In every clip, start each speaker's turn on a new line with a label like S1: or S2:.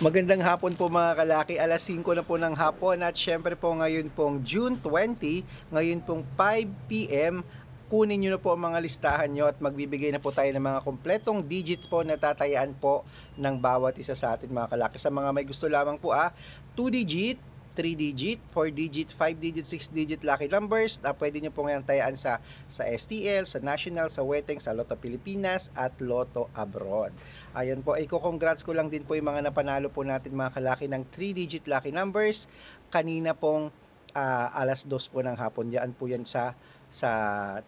S1: Magandang hapon po mga kalaki, alas 5 na po ng hapon at syempre po ngayon pong June 20, ngayon pong 5pm, kunin nyo na po ang mga listahan nyo at magbibigay na po tayo ng mga kompletong digits po na tatayaan po ng bawat isa sa atin mga kalaki. Sa mga may gusto lamang po ah, 2 digit, 3 digit, 4 digit, 5 digit, 6 digit lucky numbers na pwede nyo po ngayon tayaan sa, sa STL, sa National, sa Weteng, sa Lotto Pilipinas at Lotto Abroad. Ayan po, ay congrats ko lang din po yung mga napanalo po natin mga kalaki ng 3 digit lucky numbers. Kanina pong ah, alas 2 po ng hapon, diyan po yan sa sa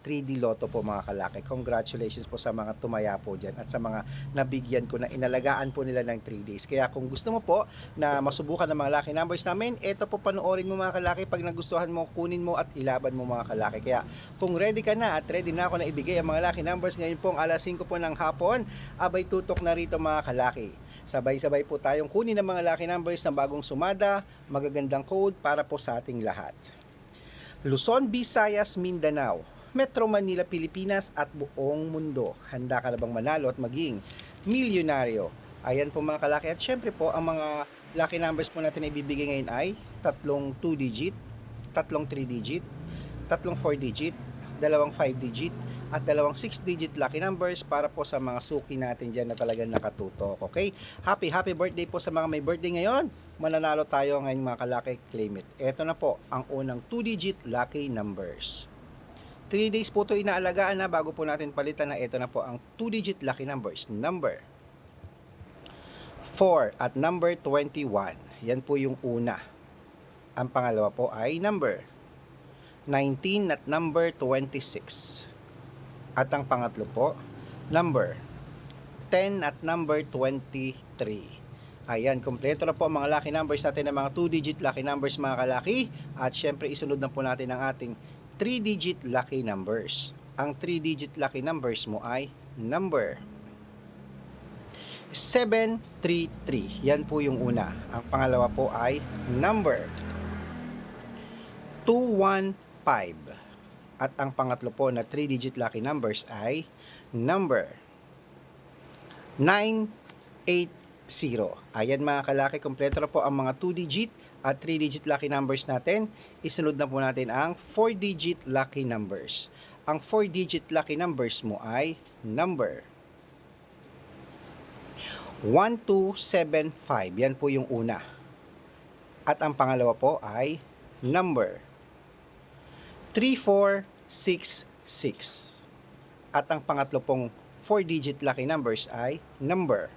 S1: 3D Lotto po mga kalaki. Congratulations po sa mga tumaya po dyan at sa mga nabigyan ko na inalagaan po nila ng 3 days. Kaya kung gusto mo po na masubukan ng mga lucky numbers namin, eto po panoorin mo mga kalaki. Pag nagustuhan mo, kunin mo at ilaban mo mga kalaki. Kaya kung ready ka na at ready na ako na ibigay ang mga lucky numbers ngayon pong alas 5 po ng hapon, abay tutok na rito mga kalaki. Sabay-sabay po tayong kunin ang mga lucky numbers na bagong sumada, magagandang code para po sa ating lahat. Luzon, Visayas, Mindanao, Metro Manila, Pilipinas at buong mundo. Handa ka na bang manalo at maging milyonaryo? Ayan po mga kalaki. At syempre po, ang mga lucky numbers po natin na ibibigay ngayon ay tatlong 2 digit, tatlong 3 digit, tatlong 4 digit, dalawang 5 digit, at dalawang 6 digit lucky numbers para po sa mga suki natin dyan na talagang nakatutok. Okay? Happy, happy birthday po sa mga may birthday ngayon. Mananalo tayo ngayon mga kalaki, claim it. Ito na po ang unang 2 digit lucky numbers. 3 days po ito inaalagaan na bago po natin palitan na ito na po ang 2 digit lucky numbers. Number 4 at number 21. Yan po yung una. Ang pangalawa po ay number 19 at number 26. At ang pangatlo po, number 10 at number 23. Ayan, kompleto na po ang mga lucky numbers natin ng mga 2-digit lucky numbers mga kalaki. At syempre, isunod na po natin ang ating 3-digit lucky numbers. Ang 3-digit lucky numbers mo ay number 733. Yan po yung una. Ang pangalawa po ay number 215. At ang pangatlo po na 3-digit lucky numbers ay number 980. Ayan mga kalaki, kompleto na po ang mga 2-digit at 3-digit lucky numbers natin. Isunod na po natin ang 4-digit lucky numbers. Ang 4-digit lucky numbers mo ay number 1275. Yan po yung una. At ang pangalawa po ay number 3466. At ang pangatlo pong 4-digit lucky numbers ay number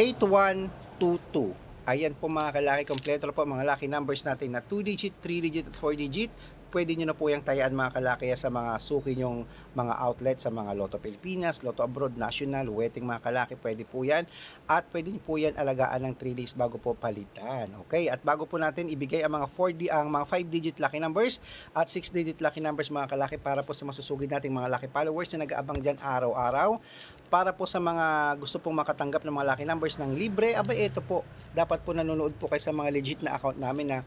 S1: 8122. Ayan po mga kalaki, kompleto po mga lucky numbers natin na 2-digit, 3-digit at 4-digit. Pwede nyo na po yung tayaan mga kalaki sa mga suki nyong mga outlet sa mga Lotto Pilipinas, Lotto Abroad, National, Wedding mga kalaki. Pwede po yan. At pwede nyo po yan alagaan ng 3 days bago po palitan. Okay? At bago po natin ibigay ang mga 4D, ang mga 5-digit lucky numbers at 6-digit lucky numbers mga kalaki para po sa masusugid nating mga lucky followers na nag-aabang dyan araw-araw para po sa mga gusto pong makatanggap ng mga lucky numbers ng libre, abay ito po, dapat po nanonood po kayo sa mga legit na account namin na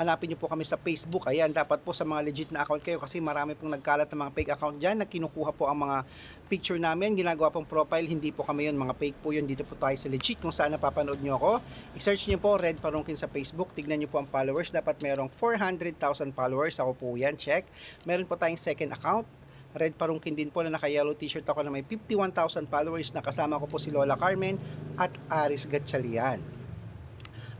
S1: hanapin nyo po kami sa Facebook. Ayan, dapat po sa mga legit na account kayo kasi marami pong nagkalat ng mga fake account dyan na kinukuha po ang mga picture namin, ginagawa pong profile, hindi po kami yun, mga fake po yun, dito po tayo sa legit kung saan napapanood nyo ako. I-search nyo po Red Parungkin sa Facebook, tignan nyo po ang followers, dapat merong 400,000 followers, ako po yan, check. Meron po tayong second account, Red Parungkin din po na naka-yellow t-shirt ako na may 51,000 followers na kasama ko po si Lola Carmen at Aris Gatchalian.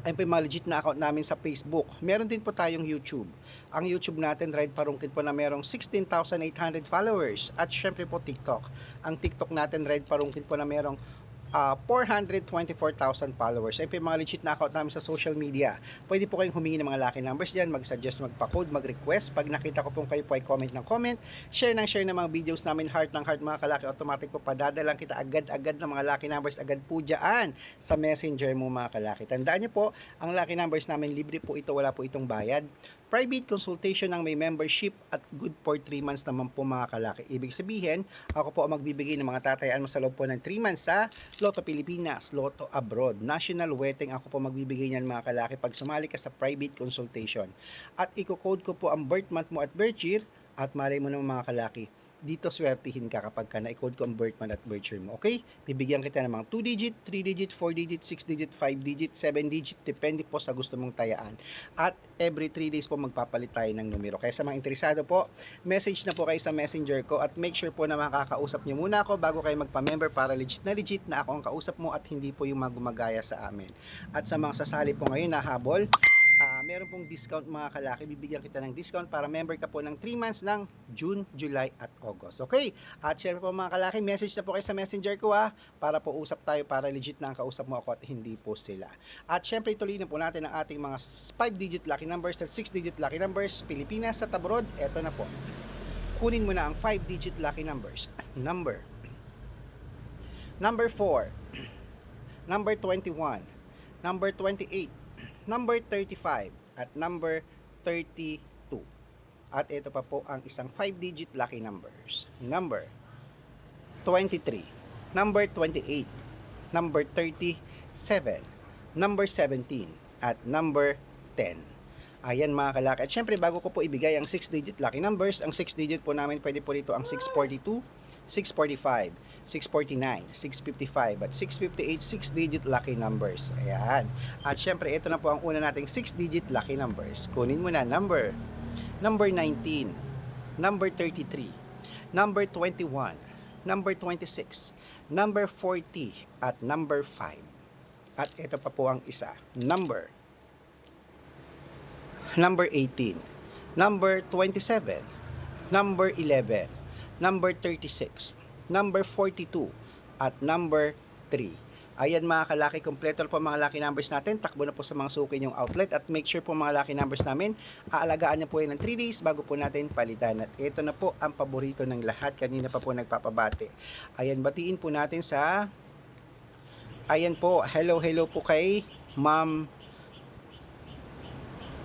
S1: Ayun po mga legit na account namin sa Facebook. Meron din po tayong YouTube. Ang YouTube natin, Red Parungkin po na merong 16,800 followers. At syempre po TikTok. Ang TikTok natin, Red Parungkin po na merong ah, 424,000 followers. Ayun po mga legit na account namin sa social media. Pwede po kayong humingi ng mga lucky numbers dyan, mag-suggest, magpa-code, mag-request. Pag nakita ko pong kayo po ay comment ng comment, share ng share ng mga videos namin, heart ng heart mga kalaki, automatic po padadalang kita agad-agad ng mga lucky numbers agad po dyan sa messenger mo mga kalaki. Tandaan nyo po, ang lucky numbers namin libre po ito, wala po itong bayad. Private consultation ng may membership at good for 3 months naman po mga kalaki. Ibig sabihin, ako po ang magbibigay ng mga tatayaan mo sa loob po ng 3 months sa Lotto Pilipinas, Lotto Abroad, National Wedding. Ako po magbibigay niyan mga kalaki pag sumali ka sa private consultation. At i-code ko po ang birth month mo at birth year at malay mo naman mga kalaki dito swertihin ka kapag ka na-code convert man at virtual mo. Okay? Bibigyan kita ng mga 2 digit, 3 digit, 4 digit, 6 digit, 5 digit, 7 digit, depende po sa gusto mong tayaan. At every 3 days po magpapalit tayo ng numero. Kaya sa mga interesado po, message na po kayo sa messenger ko at make sure po na makakausap niyo muna ako bago kayo magpa-member para legit na legit na ako ang kausap mo at hindi po yung magumagaya sa amin. At sa mga sasali po ngayon na habol, ah meron pong discount mga kalaki. Bibigyan kita ng discount para member ka po ng 3 months ng June, July at August. Okay? At syempre po mga kalaki, message na po kayo sa messenger ko ha para po usap tayo para legit na ang kausap mo ako at hindi po sila. At syempre ituloy na po natin ang ating mga 5-digit lucky numbers at 6-digit lucky numbers. Pilipinas sa abroad, eto na po. Kunin mo na ang 5-digit lucky numbers. Number. Number 4. Number 21. Number 28. Number 35. At number 32. At ito pa po ang isang 5-digit lucky numbers. Number 23. Number 28. Number 37. Number 17. At number 10. Ayan mga kalaki. At syempre bago ko po ibigay ang 6-digit lucky numbers, ang 6-digit po namin pwede po dito ang 642, 645, 649, 655 at 658 6-digit lucky numbers. Ayan. At syempre ito na po ang una nating 6-digit lucky numbers. Kunin mo na number number 19, number 33, number 21, number 26, number 40 at number 5. At ito pa po ang isa, number number 18, number 27, number 11, number 36, number 42, at number 3. Ayan mga kalaki, kompleto po mga lucky numbers natin. Takbo na po sa mga suki yung outlet at make sure po mga lucky numbers namin, aalagaan niyo po yan ng 3 days bago po natin palitan. At ito na po ang paborito ng lahat. Kanina pa po nagpapabate. Ayan, batiin po natin sa Ayan po, hello hello po kay Ma'am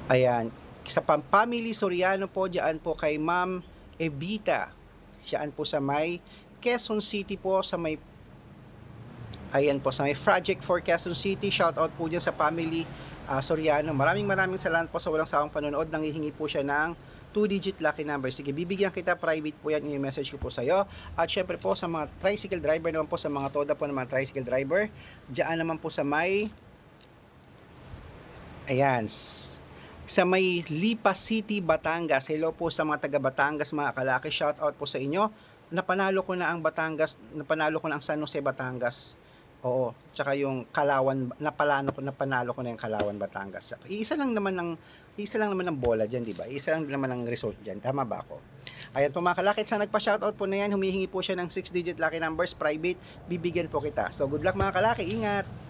S1: Ayan, sa pam- family Soriano po, diyan po kay Ma'am Evita. Siyaan po sa may Quezon City po, sa may Ayan po, sa may Project for Quezon City. Shout out po dyan sa family ah, Soriano. Maraming maraming salamat po sa walang sawang panonood. Nangihingi po siya ng 2-digit lucky number. Sige, bibigyan kita private po yan. Yung message ko po sa iyo. At syempre po sa mga tricycle driver naman po, sa mga toda po ng mga tricycle driver. Diyan naman po sa may Ayan. Sa may Lipa City, Batangas. Hello po sa mga taga Batangas, mga kalaki. Shout out po sa inyo. Napanalo ko na ang Batangas, napanalo ko na ang San Jose, Batangas. Oo, tsaka yung Kalawan, napalano ko, napanalo ko na yung Kalawan, Batangas. Iisa lang naman ng isa lang naman ng bola diyan, di ba? Isa lang naman ng result diyan. Tama ba ako? Ayan po mga kalakit, sa nagpa-shoutout po na yan, humihingi po siya ng 6-digit lucky numbers private, bibigyan po kita. So good luck mga kalaki, ingat!